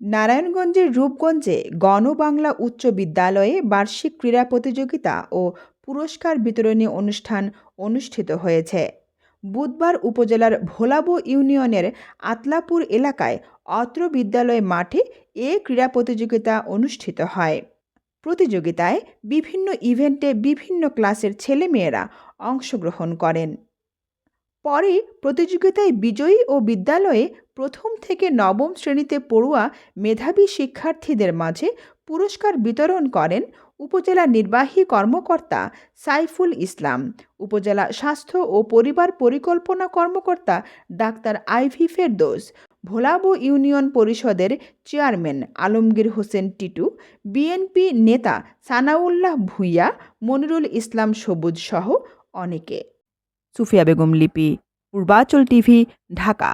নারায়ণগঞ্জের রূপগঞ্জে গণবাংলা উচ্চ বিদ্যালয়ে বার্ষিক ক্রীড়া প্রতিযোগিতা ও পুরস্কার বিতরণী অনুষ্ঠান অনুষ্ঠিত হয়েছে। বুধবার উপজেলার ভোলাবো ইউনিয়নের আতলাপুর এলাকায় অত্র বিদ্যালয় মাঠে এ ক্রীড়া প্রতিযোগিতা অনুষ্ঠিত হয়। প্রতিযোগিতায় বিভিন্ন ইভেন্টে বিভিন্ন ক্লাসের ছেলেমেয়েরা অংশগ্রহণ করেন। পরে প্রতিযোগিতায় বিজয়ী ও বিদ্যালয়ে প্রথম থেকে নবম শ্রেণীতে পড়ুয়া মেধাবী শিক্ষার্থীদের মাঝে পুরস্কার বিতরণ করেন উপজেলা নির্বাহী কর্মকর্তা সাইফুল ইসলাম, উপজেলা স্বাস্থ্য ও পরিবার পরিকল্পনা কর্মকর্তা ডাক্তার আইভি ফেরদৌস, ভোলাবো ইউনিয়ন পরিষদের চেয়ারম্যান আলমগীর হোসেন টিটু, বিএনপি নেতা সানাউল্লাহ ভূঁইয়া, মনিরুল ইসলাম সবুজ সহ অনেকে। সুফিয়া বেগম লিপি পূর্বাচল টিভি ঢাকা।